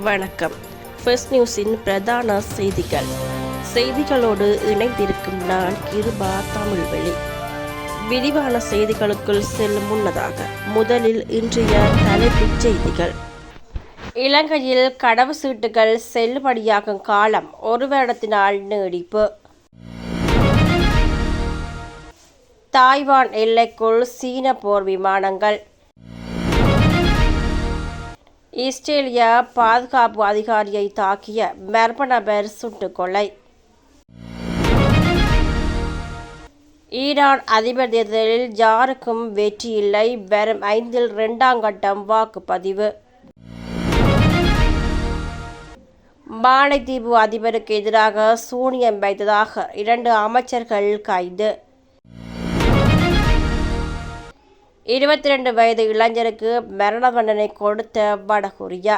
வணக்கம். ஃபர்ஸ்ட் நியூஸின் பிரதான செய்திகள். செய்திகளோடு இணைந்திருக்கும் நான் கிருபா தமிழ்வெளி. விரிவான செய்திகளுக்குள் செல்லும் முன்னதாக முதலில் இன்றைய தலைப்புச் செய்திகள். இலங்கையில் கடவு சீட்டுகள் செல்லுபடியாகும் காலம் ஒரு வருடத்தினால் நீடிப்பு. தாய்வான் எல்லைக்குள் சீன போர் விமானங்கள். இஸ்ரேலிய பாதுகாப்பு அதிகாரியை தாக்கிய மர்ம நபர் சுட்டுக்கொலை ஈரான் அதிபர் தேர்தலில் யாருக்கும் வெற்றி இல்லை. வெறும் ஐந்தில் இரண்டாம் கட்டம் வாக்குப்பதிவு. மாலைத்தீவு அதிபருக்கு எதிராக சூனியம் வைத்ததாக இரண்டு அமைச்சர்கள் கைது. இருபத்தி ரெண்டு வயது இளைஞருக்கு மரண தண்டனை கொடுத்த வடகொரியா.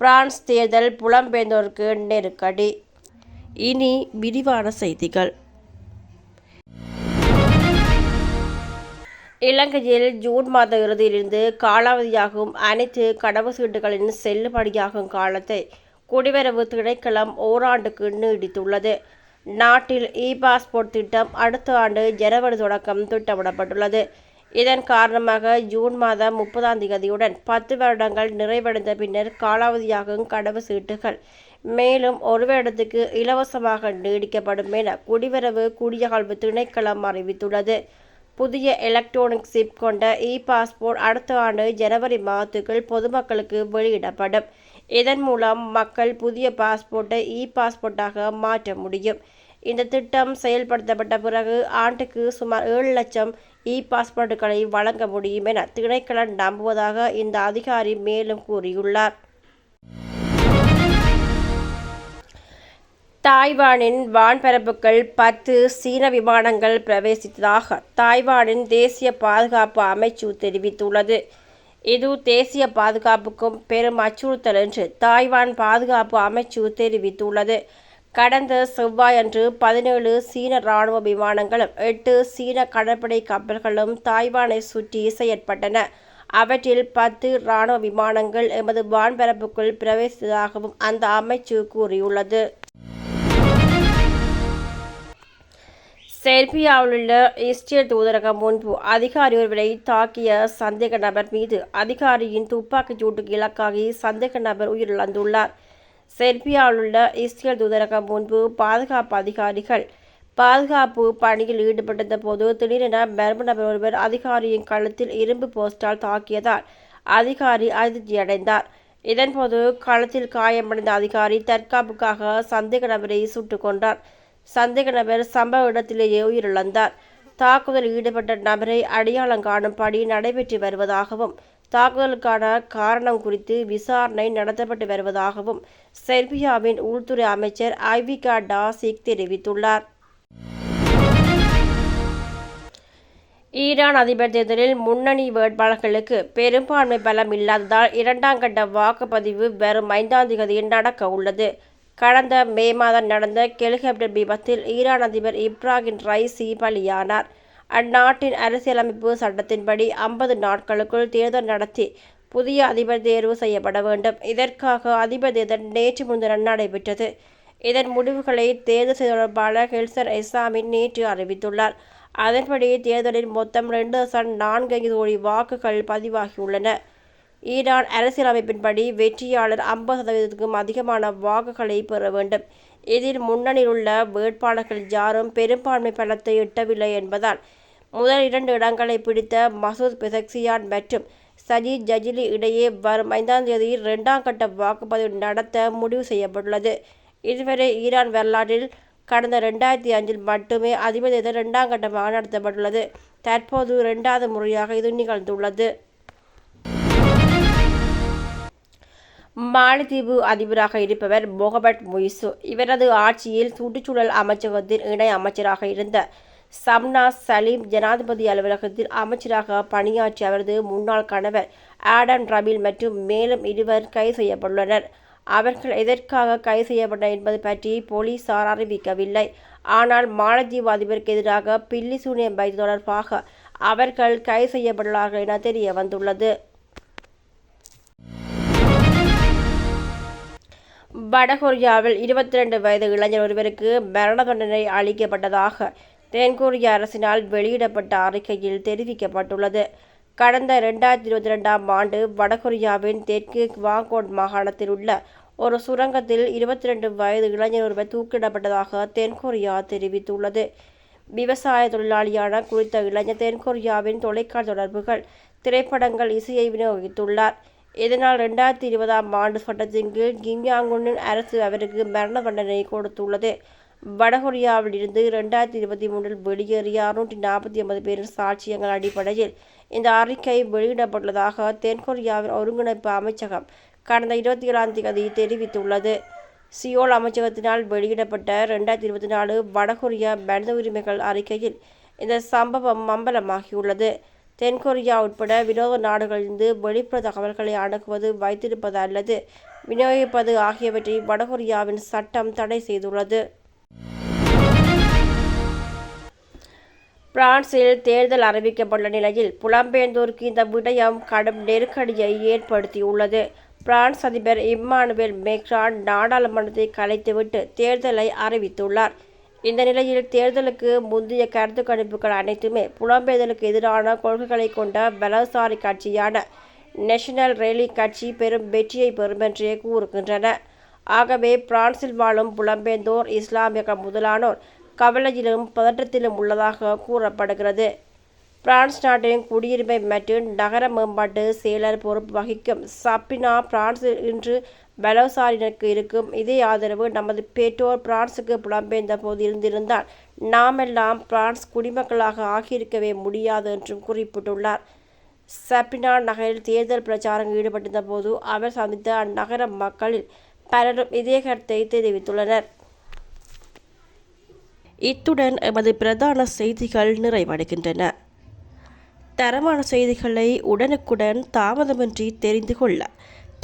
பிரான்ஸ் தேர்தல் புலம்பெயர்ந்தோருக்கு நெருக்கடி. இனி விரிவான செய்திகள். இலங்கையில் ஜூன் மாத இறுதியிலிருந்து காலாவதியாகும் அனைத்து கடவுச்சீட்டுகளின் செல்லுபடியாகும் காலத்தை குடிவரவு திணைக்களம் ஓராண்டுக்கு நீடித்துள்ளது. நாட்டில் இ பாஸ்போர்ட் திட்டம் அடுத்த ஆண்டு ஜனவரி தொடக்கம் திட்டமிடப்பட்டுள்ளது. இதன் காரணமாக ஜூன் மாதம் முப்பதாம் தேதியுடன் பத்து வருடங்கள் நிறைவடைந்த பின்னர் காலாவதியாகும் கடவு சீட்டுகள். மேலும் ஒரு வருடத்துக்கு இலவசமாக நீடிக்கப்படும் என குடிவரவு குடியகழ்வு திணைக்களம் அறிவித்துள்ளது. புதிய எலக்ட்ரானிக் சிப் கொண்ட இ பாஸ்போர்ட் அடுத்த ஆண்டு ஜனவரி மாதத்துக்குள் பொதுமக்களுக்கு வெளியிடப்படும். இதன் மூலம் மக்கள் புதிய பாஸ்போர்ட்டை இ பாஸ்போர்ட்டாக மாற்ற முடியும். இந்த திட்டம் செயல்படுத்தப்பட்ட பிறகு ஆண்டுக்கு சுமார் ஏழு லட்சம் இ பாஸ்போர்ட்டுகளை வழங்க முடியும் என திணைக்களம் நம்புவதாக இந்த அதிகாரி மேலும் கூறியுள்ளார். தாய்வானின் வான்பரப்புகள் பத்து சீன விமானங்கள் பிரவேசித்ததாக தாய்வானின் தேசிய பாதுகாப்பு அமைச்சு தெரிவித்துள்ளது. இது தேசிய பாதுகாப்புக்கும் பெரும் அச்சுறுத்தல் என்று தாய்வான் பாதுகாப்பு அமைச்சு தெரிவித்துள்ளது. கடந்த செவ்வாயன்று பதினேழு சீன ராணுவ விமானங்களும் எட்டு சீன கடற்படை கப்பல்களும் தாய்வானை சுற்றி செயற்பட்டன அவற்றில் பத்து ராணுவ விமானங்கள் எமது வான்பரப்புக்குள் பிரவேசித்ததாகவும் அந்த அமைச்சு கூறியுள்ளது. செர்பியாவிலுள்ள இஸ்ரேல் தூதரகம் முன்பு அதிகாரி ஒருவரை தாக்கிய சந்தேக நபர் மீது அதிகாரியின் துப்பாக்கிச் சூட்டுக்கு இலக்காகி சந்தேக நபர் உயிரிழந்துள்ளார். செர்பியாவிலுள்ள இஸ்ரேல் தூதரகம் முன்பு பாதுகாப்பு அதிகாரிகள் பாதுகாப்பு பணியில் ஈடுபட்டிருந்த போது திடீரென மர்ம நபர் ஒருவர் அதிகாரியின் கழுத்தில் இரும்பு போஸ்டால் தாக்கியதால் அதிகாரி அதிர்ச்சியடைந்தார். இதன்போது களத்தில் காயமடைந்த அதிகாரி தற்காப்புக்காக சந்தேக நபரை சுட்டுக் கொண்டார். சந்தேக நபர் சம்பவ இடத்திலேயே உயிரிழந்தார். தாக்குதலில் ஈடுபட்ட நபரை அடையாளம் காணும் பணி நடைபெற்று வருவதாகவும் தாக்குதலுக்கான காரணம் குறித்து விசாரணை நடத்தப்பட்டு வருவதாகவும் செர்பியாவின் உள்துறை அமைச்சர் ஐவிகா டாசிக் தெரிவித்துள்ளார். ஈரான் அதிபர் தேர்தலில் முன்னணி வேட்பாளர்களுக்கு பெரும்பான்மை பலம் இல்லாததால் இரண்டாம் கட்ட வாக்குப்பதிவு வெறும் ஐந்தாம் தேதியில் நடக்க உள்ளது கடந்த மே மாதம் நடந்த ஹெலிகாப்டர் விபத்தில் ஈரான் அதிபர் இப்ராஹிம் ரைசி பலியானார். அந்நாட்டின் அரசியலமைப்பு சட்டத்தின்படி ஐம்பது நாட்களுக்குள் தேர்தல் நடத்தி புதிய அதிபர் தேர்வு செய்யப்பட வேண்டும். இதற்காக அதிபர் தேர்தல் நேற்று முன்தினம் நடைபெற்றது. இதன் முடிவுகளை தேர்தல் தொடர்பாளர் ஹெல்சர் எஸ்ஸாமின் நேற்று அறிவித்துள்ளார். அதன்படி தேர்தலில் மொத்தம் ரெண்டு லட்சம் நான்கு கோடி வாக்குகள் பதிவாகியுள்ளன. ஈரான் அரசியலமைப்பின்படி வெற்றியாளர் ஐம்பது சதவீதத்துக்கும் அதிகமான வாக்குகளை பெற வேண்டும். இதில் முன்னணியில் உள்ள வேட்பாளர்கள் யாரும் பெரும்பான்மை பலத்தை எட்டவில்லை என்பதால் முதல் இரண்டு இடங்களை பிடித்த மசூத் பெசக்சியான் மற்றும் சஜித் ஜஜிலி இடையே வரும் ஐந்தாம் தேதி இரண்டாம் கட்ட வாக்குப்பதிவு நடத்த முடிவு செய்யப்பட்டுள்ளது. இதுவரை ஈரான் வரலாற்றில் கடந்த ரெண்டாயிரத்தி அஞ்சில் மட்டுமே அதிபர் தேர்தல் இரண்டாம் கட்டமாக நடத்தப்பட்டுள்ளது. தற்போது இரண்டாவது முறையாக இது நிகழ்ந்துள்ளது. மாலத்தீவு அதிபராக இருப்பவர் மொஹபட் முயிசு. இவரது ஆட்சியில் சுற்றுச்சூழல் அமைச்சகத்தின் இணை அமைச்சராக இருந்த சம்னா சலீம் ஜனாதிபதி அலுவலகத்தில் அமைச்சராக பணியாற்றிய அவரது முன்னாள் கணவர் ஆடம் ரபில் மற்றும் மேலும் இருவர் கைது செய்யப்பட்டுள்ளனர். அவர்கள் எதற்காக கைது செய்யப்பட்டனர் என்பது பற்றி போலீசார் அறிவிக்கவில்லை. ஆனால் மாலத்தீவு அதிபருக்கு எதிராக பில்லி சூனியம் வைத்து தொடர்பாக அவர்கள் கைது செய்யப்பட்டுள்ளார்கள் என தெரிய வந்துள்ளது வடகொரியாவில் இருபத்தி ரெண்டு வயது இளைஞர் ஒருவருக்கு மரண தண்டனை அளிக்கப்பட்டதாக தென்கொரிய அரசினால் வெளியிடப்பட்ட அறிக்கையில் தெரிவிக்கப்பட்டுள்ளது. கடந்த ரெண்டாயிரத்தி இருபத்தி ரெண்டாம் ஆண்டு வடகொரியாவின் தெற்கு குவாங்கோட் மாகாணத்தில் உள்ள ஒரு சுரங்கத்தில் இருபத்தி ரெண்டு வயது இளைஞர் ஒருவர் தூக்கிடப்பட்டதாக தென்கொரியா தெரிவித்துள்ளது. விவசாய தொழிலாளியான குறித்த இளைஞர் தென்கொரியாவின் தொலைக்காட்சி தொடர்புகள் திரைப்படங்கள் இசையை விநியோகித்துள்ளார். இதனால் ரெண்டாயிரத்தி இருபதாம் ஆண்டு சட்டத்தின் கீழ் கிம்யாங்குனின் அரசு அவருக்கு மரண தண்டனை கொடுத்துள்ளது. வடகொரியாவில் இருந்து ரெண்டாயிரத்தி இருபத்தி மூன்றில் வெளியேறிய அறுநூற்றி நாற்பத்தி ஒன்பது பேரின் சாட்சியங்கள் அடிப்படையில் இந்த அறிக்கை வெளியிடப்பட்டுள்ளதாக தென்கொரியாவின் ஒருங்கிணைப்பு அமைச்சகம் கடந்த இருபத்தி ஏழாம் தேதி தெரிவித்துள்ளது. சியோல் அமைச்சகத்தினால் வெளியிடப்பட்ட ரெண்டாயிரத்தி இருபத்தி நாலு வடகொரியா மனித உரிமைகள் அறிக்கையில் இந்த சம்பவம் அம்பலமாகியுள்ளது தென்கொரியா உட்பட வினோத நாடுகளிலிருந்து வெளிப்புற தகவல்களை அணுகுவது வைத்திருப்பது அல்லது விநியோகிப்பது ஆகியவற்றை வடகொரியாவின் சட்டம் தடை செய்துள்ளது. பிரான்சில் தேர்தல் அறிவிக்கப்பட்டுள்ள நிலையில் புலம்பெயர்ந்தோருக்கு இந்த விடயம் கடும் நெருக்கடியை ஏற்படுத்தியுள்ளது. பிரான்ஸ் அதிபர் இம்மானுவேல் மேக்ரான் நாடாளுமன்றத்தை கலைத்துவிட்டு தேர்தலை அறிவித்துள்ளார். இந்த நிலையில் தேர்தலுக்கு முந்தைய கருத்து கணிப்புகள் அனைத்துமே புலம்பெயர்தலுக்கு எதிரான கொள்கைகளை கொண்ட பலசாரி கட்சியான நேஷனல் ரேலி கட்சி பெரும் வெற்றியை பெறும் என்றே கூறுகின்றன. ஆகவே பிரான்சில் வாழும் புலம்பெயர்ந்தோர் இஸ்லாமிய முதலானோர் கவலையிலும் பதற்றத்திலும் உள்ளதாக கூறப்படுகிறது. பிரான்ஸ் நாட்டின் குடியுரிமை மற்றும் நகர மேம்பாட்டு செயலர் பொறுப்பு வகிக்கும் சப்பினா பிரான்சில் இன்று பலோசாரினருக்கு இருக்கும். இதே ஆதரவு நமது பெற்றோர் பிரான்சுக்கு புலம்பெயர்ந்த போது இருந்திருந்தால் நாமெல்லாம் பிரான்ஸ் குடிமக்களாக ஆகியிருக்கவே முடியாது என்றும் குறிப்பிட்டுள்ளார். சப்பினா நகரில் தேர்தல் பிரச்சாரம் ஈடுபட்டிருந்த போது அவர் சந்தித்த அந்நகர மக்களில் பலரும் இதே கருத்தை தெரிவித்துள்ளனர். இத்துடன் எமது பிரதான செய்திகள் நிறைவடைகின்றன. தரமான செய்திகளை உடனுக்குடன் தாமதமின்றி தெரிந்து கொள்ள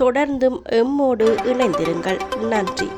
தொடர்ந்தும் எம்மோடு இணைந்திருங்கள். நன்றி.